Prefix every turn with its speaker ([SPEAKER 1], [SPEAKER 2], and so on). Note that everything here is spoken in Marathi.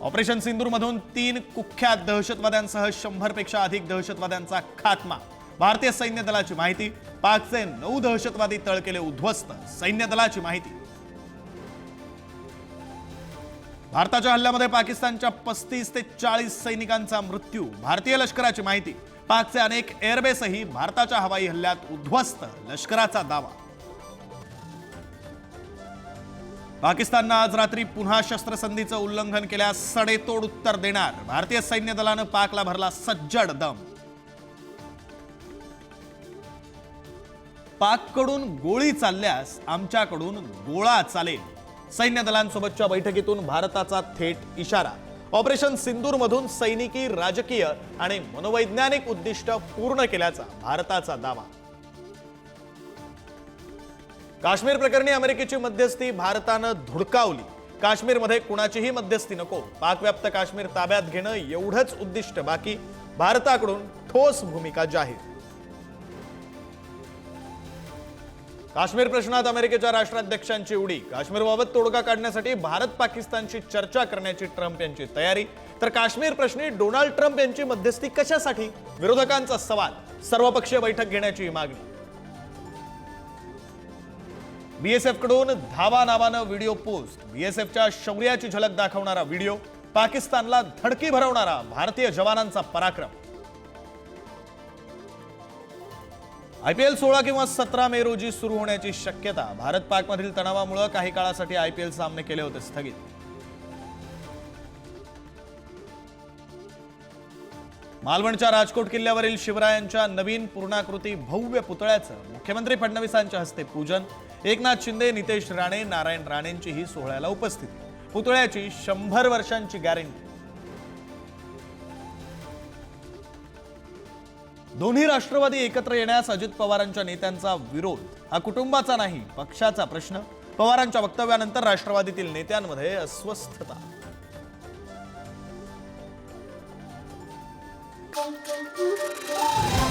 [SPEAKER 1] ऑपरेशन सिंदूरमधून तीन कुख्यात दहशतवाद्यांसह शंभरपेक्षा अधिक दहशतवाद्यांचा खात्मा. भारतीय सैन्य दलाची माहिती. पाकचे नऊ दहशतवादी तळ केले उद्ध्वस्त. सैन्य दलाची माहिती. भारताच्या हल्ल्यामध्ये पाकिस्तानच्या पस्तीस ते चाळीस सैनिकांचा मृत्यू. भारतीय लष्कराची माहिती. पाकचे अनेक एअरबेसही भारताच्या हवाई हल्ल्यात उद्ध्वस्त. लष्कराचा दावा. पाकिस्ताननं आज रात्री पुन्हा शस्त्रसंधीचं उल्लंघन केल्यास सडेतोड उत्तर देणार. भारतीय सैन्य दलानं पाकला भरला सज्जड दम. पाककडून गोळी चालल्यास आमच्याकडून गोळा चालेल. सैन्य दलांसोबतच्या बैठकीतून भारताचा थेट इशारा. ऑपरेशन सिंदूरमधून सैनिकी राजकीय आणि मनोवैज्ञानिक उद्दिष्ट पूर्ण केल्याचा भारताचा दावा. काश्मीर प्रकरणी अमेरिकेची मध्यस्थी भारतानं धुडकावली. काश्मीरमध्ये कुणाचीही मध्यस्थी नको. पाकव्याप्त काश्मीर ताब्यात घेणं एवढंच उद्दिष्ट. बाकी भारताकडून ठोस भूमिका जाहीर. काश्मीर प्रश्नात अमेरिकेच्या राष्ट्राध्यक्षांची उडी. काश्मीरबाबत तोडगा काढण्यासाठी भारत पाकिस्तानशी चर्चा करण्याची ट्रम्प यांची तयारी. तर काश्मीर प्रश्नी डोनाल्ड ट्रम्प यांची मध्यस्थी कशासाठी? विरोधकांचा सवाल. सर्वपक्षीय बैठक घेण्याची मागणी. बीएसएफकडून धावा नावानं व्हिडिओ पोस्ट बीएसएफच्या शौर्याची झलक दाखवणारा व्हिडिओ पाकिस्तानला धडकी भरवणारा भारतीय जवानांचा पराक्रम. आयपीएल सोळा किंवा सतरा मे रोजी सुरू होण्याची शक्यता भारत पाकमधील तणावामुळे काही काळासाठी आयपीएल सामने केले होते स्थगित. मालवणच्या राजकोट किल्ल्यावरील शिवरायांच्या नवीन पूर्णाकृती भव्य पुतळ्याचं मुख्यमंत्री फडणवीसांच्या हस्ते पूजन. एकनाथ शिंदे नितेश राणे नारायण राणेंचीही सोहळ्याला उपस्थिती. पुतळ्याची शंभर वर्षांची गॅरंटी. दोन्ही राष्ट्रवादी एकत्र येण्यास अजित पवारांच्या नेत्यांचा विरोध. हा कुटुंबाचा नाही पक्षाचा प्रश्न. पवारांच्या वक्तव्यानंतर राष्ट्रवादीतील नेत्यांमध्ये अस्वस्थता.
[SPEAKER 2] Música